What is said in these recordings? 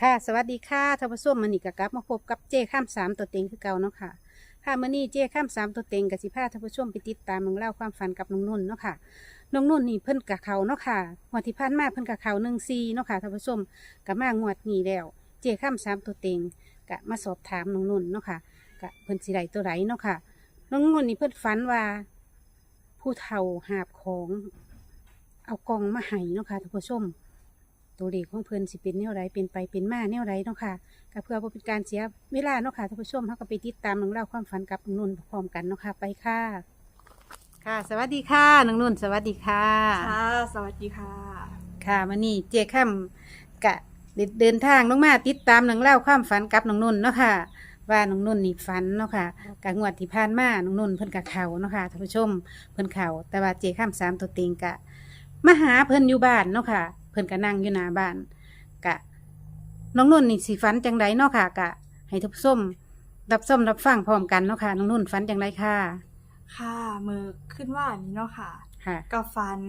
ค่ะสวัสดีค่ะท่านผู้ชมมื้อนี้ก็กลับมาพบกับเจ้ข้ามสามตัวเต็งคือเก่าเนาะค่ะค่ะมื้อนี้เจ้ข้ามสามตัวเต็งกับสิพาท่านผู้ชมไปติดตามเรื่องเล่าความฝันกับน้องนุ่นเนาะค่ะน้องนุ่นนี่เพิ่นกับเขาเนาะค่ะงวดที่ผ่านมาเพิ่นกับเขาหนึ่งซีเนาะค่ะท่านผู้ชมกับมางวดนี้แล้วเจ้ข้ามสามตัวเต็งกะมาสอบถามน้องนุ่นเนาะค่ะกะเพิ่นสิได้ตัวไหนเนาะค่ะน้องนุ่นนี่เพิ่นฝันว่า ผู้เฒ่าหาบของ เอากองมาให้เนาะค่ะท่านผู้ชม ตัวเลขของเพิ่นสิเป็นแนวใดเป็นไปเป็นมาแนวใดเนาะค่ะก็เพื่อบ่เป็นการเสียเวลาเนาะค่ะท่านผู้ชมเฮาก็ไปติดตามเรื่องราวความฝันกับน้องนุ่นพร้อมกันเนาะค่ะไปค่ะ ค่ะ สวัสดีค่ะน้องนุ่น สวัสดีค่ะ ค่ะ สวัสดีค่ะ ค่ะมื้อนี้เจ๊ค่ำกะเดินทางลงมาติดตามเรื่องราวความฝันกับน้องนุ่นเนาะค่ะ ว่าน้องนุ่นนี่ฝันเนาะค่ะกะงวดที่ผ่านมาน้องนุ่นเพิ่นกะเขาเนาะค่ะท่านผู้ชมเพิ่นเขาแต่ว่าเจ๊ค่ำสามตัวเต็งกะมาหาเพิ่นอยู่บ้านเนาะค่ะ เพิ่นก็นั่งอยู่หน้าบ้านกะน้องนุ่นนี่สิฝันจังไดเนาะค่ะกะ ให้ทุกส้มรับส้มรับฟังพร้อมกันเนาะค่ะ น้องนุ่นฝันจังไดค่ะ ค่ะมือขึ้นว่านี้เนาะค่ะ ค่ะกับฝัน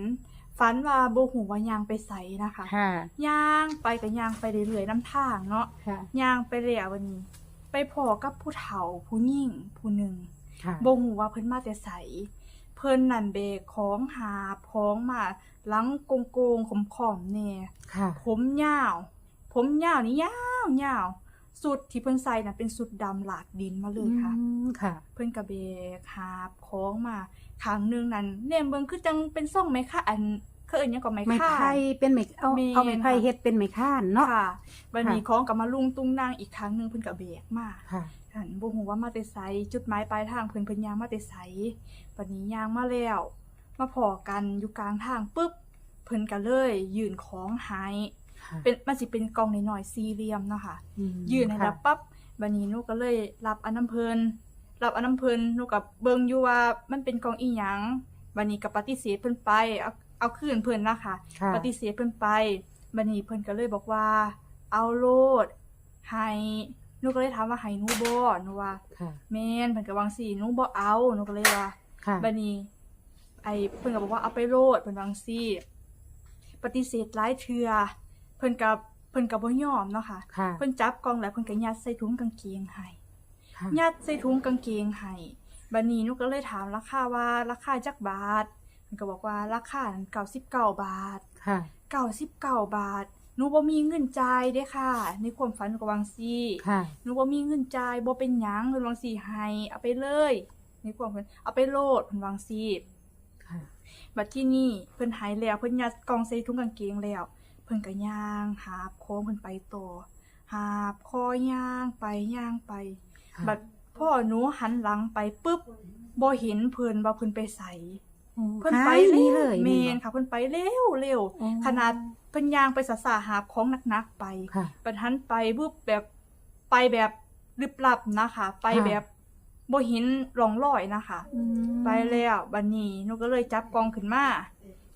ฝันว่าโบหูว่ายางไปใสนะคะค่ะ ย่างไปกับย่างไปเรื่อยๆน้ำทางเนาะค่ะ ย่างไปเรื่อยวันนี้ ไปพอกับผู้เฒ่าผู้ยิ่งผู้หนึ่งค่ะ โบหูว่าเพิ่นมาแต่ใสเพิ่นนั่นเบกของหาบของมาหลังโกงโกงขมขอมๆแน่ค่ะ ผมยาว ผมยาวนี่ยาวยาวสุดที่เพิ่นใส่น่ะเป็นสุดดำหลากดินมาเลยค่ะอืมค่ะ เพิ่นกระเบกหาบของมาขางหนึงนั่นเนี่ยเบิ่งคือจังเป็นส่งไม้ค่าอันเขาเอิ้นหยังก็ไม้ไม้ค่าไผ่เป็นไม้เอาแม่นเอาไม้ไผ่ค่ะเฮ็ดเป็นไม้ค้านเนาะค่ะบัดนี้ค่ะของก็มาลุงตุ้งนางอีกครั้งหนึงเพิ่นกระเบกมาค่ะ หันบ่ฮู้ว่ามาแต่ไสจุดหมายปลายทางเพิ่นเพิ่นย่างมาแต่ไสบัดนี้ย่างมาแล้ว มาพอกันอยู่กลางทางปึ๊บเพิ่นก็เลยยื่นของให้ค่ะเป็นมันสิเป็นกล่องน้อยๆสี่เหลี่ยมเนาะค่ะอืมยื่นให้ค่ะรับปั๊บบัดนี้หนูก็เลยรับอันน้ำเพลินรับอันน้ำเพลินหนูกับเบิ่งอยู่ว่ามันเป็นกล่องอีหยังบัดนี้ก็ปฏิเสธเพิ่นไปเอาเอาคืนเพิ่นนะคะค่ะปฏิเสธเพิ่นไปบัดนี้เพิ่นก็เลยบอกว่า เอาโลดให้ หนูก็เลยถามว่าให้หนูบ่หนูว่าค่ะ แม่นเพิ่นก็วาจั่งซี่หนูบ่เอาหนูก็เลยว่าค่ะ บัดนี้ ไอ้เพิ่นก็บอกว่าเอาไปโลดเพิ่นวาจั่งซี่ ปฏิเสธหลายเทื่อเพิ่นก็เพิ่นก็บ่ยอมเนาะค่ะ ค่ะ เพิ่นจับกล่องแล้วเพิ่นก็ยัดใส่ถุงกางเกงให้ ค่ะ ยัดใส่ถุงกางเกงให้บัดนี้หนูก็เลยถามราคาว่าราคาจักบาทเพิ่นก็บอกว่าราคานั้น99บาทค่ะ99บาท หนูบ่มีเงินจ่ายเด้ค่ะ ในความฝันหนูก็วาจั่งซี่ค่ะ หนูบ่มีเงินจ่ายบ่เป็นหยังเพิ่นวาจั่งซี่ให้เอาไปเลย ในความเพิ่นเอาไปโลดเพิ่นวาจั่งซี่ค่ะ บัดที่นี่เพิ่นหายแล้วเพิ่นยัดกล่องใส่ถุงกางเกงแล้ว เพิ่นก็ย่างหาบโค้งเพิ่นไปต่อหาบคอย่างไปย่างไปค่ะบัดพ่อหนูหันหลังไปปุ๊บบ่เห็นเพิ่นว่าเพิ่นไปใส เพิ่นไปหายหเร็นีวเลยแม่นบ่ค่ะเพิ่นไปเร็วเร็วอ๋อขนาดเพิ่นย่างไปสะสาหาบของหนักๆไปค่ะบัดหันไปปุ๊บแบบไปแบบลึกลับนะคะ ไปค่ะแบบบ่เห็นร่องรอยนะคะอืมไปแล้วบัดนี้หนูก็เลยจับกองขึ้นมา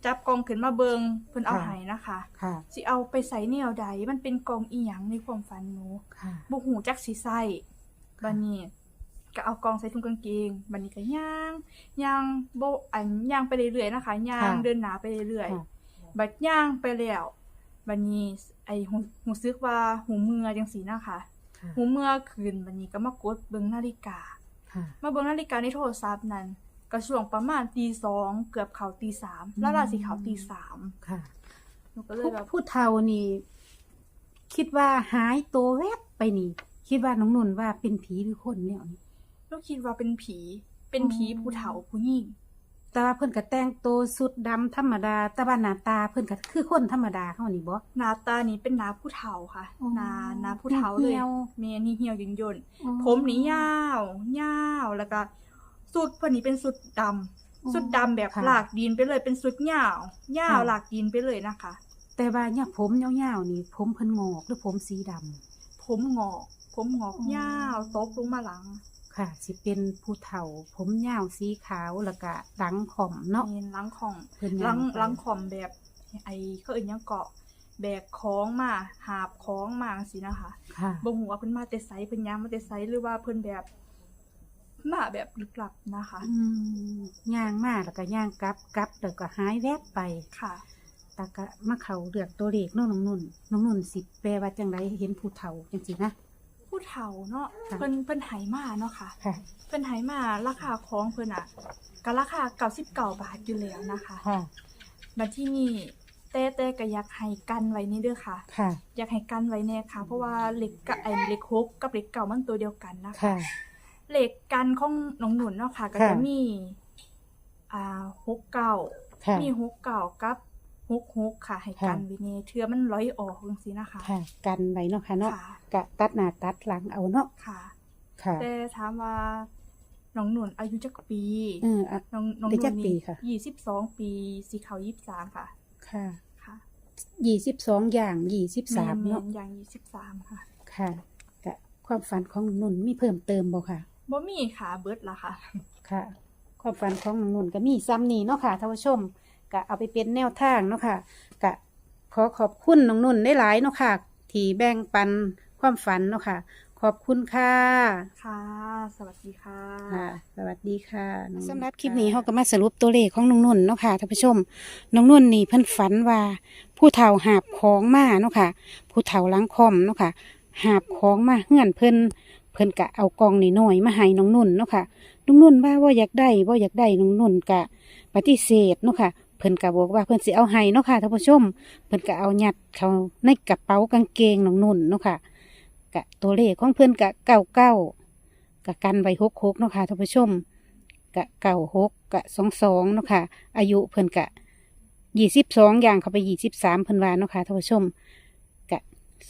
จับกองขึ้นมาเบิงเพิ่นเอาค่ะให้นะคะค่ะสิเอาไปใส่แนวใดมันเป็นกองอีหยังในความฝันหนูค่ะบ่ฮู้จักสิใส่บัดนี้ ก็เอากองใส่ถุงกางเกงบัดนี้ก็ย่างย่างบ่อันย่างไปเรื่อยๆนะคะย่างค่ะ เดินหน้าไปเรื่อยค่ะ ๆบัดย่างไปแล้วบัดนี้ไอ้หูหูซึกว่าหูเมื่อจังซี่นะคะ ค่ะหูเมื่อคืนบัดนี้ก็มากดเบิ่งนาฬิกา ค่ะ มาเบิ่งนาฬิกาในโทรศัพท์นั้นก็ช่วงประมาณตีสองเกือบเข้าตีสามแล้วล่าสิเข้าตีสามค่ะหนูก็เลผู้ยแบบ ผู้เฒ่านี่คิดว่าหายตัวแวบไปนี่ คิดว่าน้องนุ่นว่าเป็นผีหรือคนเนี่ยนี่ หนูคิดว่าเป็นผี เป็นผีอ๋อผู้เฒ่าผู้หญิงแต่ว่าเพิ่นก็แต่งตัวสุดดำธรรมดา แต่ว่าหน้าตาเพิ่นก็คือคนธรรมดาเฮานี่บ่หน้าตานี่เป็นหน้าผู้เฒ่าค่ะอ๋อหน้าหน้าผู้เฒ่าเลยเหี่ยวเมนี่เหี่ยวย่นย่นๆผมนี่ยาวยาวแล้วก็สุดเพิ่นนี่เป็นสุดดำสุดดำแบบค่ะหลากดินไปเลยเป็นสุดยาวยาวค่ะหลากดินไปเลยนะคะ แต่ว่าเนี่ยผมยาวๆนี่ ผมเพิ่นงอกหรือผมสีดำผมงอก ผมงอกอ๋อยาวตกลงมาหลัง ค่ะ สิเป็นผู้เฒ่า ผมยาวสีขาวแล้วก็หลังขอมเนาะเมนหลังของเพิ่นหลัยางวไปหลังคอมแบบไอ้เขาเอิ้นหยังเกาะแบกของมาหาบของมาสินะคะค่ะ บ่ฮู้ว่าเพิ่นมาแต่ไสเพิ่นย่างมาแต่ไสหรือว่าเพิ่นแบบมาแบบลึกลับนะคะ อืมย่างมาแล้วก็ย่างกลับกลับแล้วก็หายแวบไปค่ะ ตากะมาเขาเลือกตัวเลขเนาะน้องนุ่นน้องนุ่นสิแปลว่าจังไรเห็นผู้เฒ่าจังสินะ ผู้เฒ่าเนาะค่ะ เพิ่นเพิ่นไหมาเนาะค่ะ ค่ะเพิ่นไหมาราคาของเพิ่นอะก็ราคา99บาทอยู่แล้วนะคะค่ะมาที่นี่เต้เต้ก็อยากให้กันไว้นี่เด้อค่ะ ค่ะอยากให้กันไว้แน่ค่ะ เพราะว่าเหล็กกะไอเหล็กฮกกับเหล็กเก่ามันตัวเดียวกันนะคะ ค่ะ เหล็กกันของน้องหนุนเนาะค่ะ ก็ค่ะจะมี อ่าฮกเก่า ค่ะมีฮกเก่ากับ ฮกฮกค่ะ ให้ค่ะ กันไว้แน่เทื่อมันร้อยออกจังซี่นะคะ ค่ะกันไว้เนาะค่ะเนาะค่ะ กะตัดหน้าตัดหลังเอาเนาะค่ะค่ะแต่ถามว่าน้องหนุนอายุจักปีเอออะ น้องน้องหได้นุจันกปีนี่ค่ะ ยี่สิบสองปีสีขาวยี่สิบสามค่ะค่ะค่ะยี่สิบสองอย่างยี่สิบสามแม่เนาะนๆอย่างยี่สิบสามค่ะค่ะกะความฝันของน้องนุ่นมีเพิ่มเติมบ่ค่ะ บ่มีค่ะเบิดละค่ะ ค่ะ ความฝันของน้องนุ่นก็มีซ้ำนี่เนาะค่ะท่านผู้ชม กะเอาไปเป็นแนวทางเนาะค่ะ กะขอขอบคุณน้องนุ่นได้หลายๆเนาะค่ะ ที่แบ่งปันความฝันเนาะค่ะ ขอบคุณค่ะค่ะ สวัสดีค่ะ ค่ะ สวัสดีค่ะสำหรับคลิปนี้เขาก็มาสรุปตัวเลขของน้องนุ่นเนาะค่ะท่านผู้ชม น้องนุ่นนี่เพิ่นฝันว่าผู้เฒ่าหาบของมาเนาะค่ะ ผู้เฒ่าหลังคอมเนาะค่ะ หาบของมาเฮือนเพิ่นเพิ่นกะเอากล่องนี่น้อยๆมาให้น้องนุ่นเนาะค่ะ น้องนุ่นว่าว่าอยากได้ว่าอยากได้น้องนุ่นกะปฏิเสธเนาะค่ะ เพิ่นกะบอกว่าเพิ่นสิเอาให้เนาะค่ะท่านผู้ชม เพิ่นกะเอาหยัดเขาในกระเป๋ากางเกงน้องนุ่นเนาะค่ะกะตัวเลขของเพิ่นกะเก้าเก้ากะกันไว้หกหกเนาะค่ะท่านผู้ชมกะเก้าหกกะสองสองเนาะค่ะอายุเพิ่นกะยี่สิบสองอย่างเขาไปยี่สิบสามเพิ่นว่าเนาะค่ะท่านผู้ชมกะ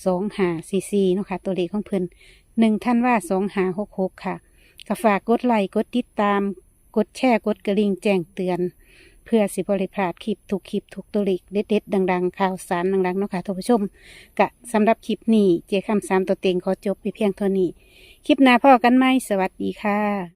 สองหาซีซีเนาะค่ะตัวเลขของเพิ่นหนึ่งท่านว่าสองหาหกหกค่ะก็ฝากกดไลค์กดติดตาม กดแชร์กดกระลิ่งแจ้งเตือน เพื่อสิบริพลาดคลิปถูกคลิปถูกตัวเลขเด็ดๆดัง ๆ ข่าวสารดังๆเนาะค่ะท่านผู้ชมกะสำหรับคลิปนี้เจ๊คำสามตัวเต็งขอจบไปเพียงเท่านี้ คลิปหน้าพ่อกันไหมสวัสดีค่ะ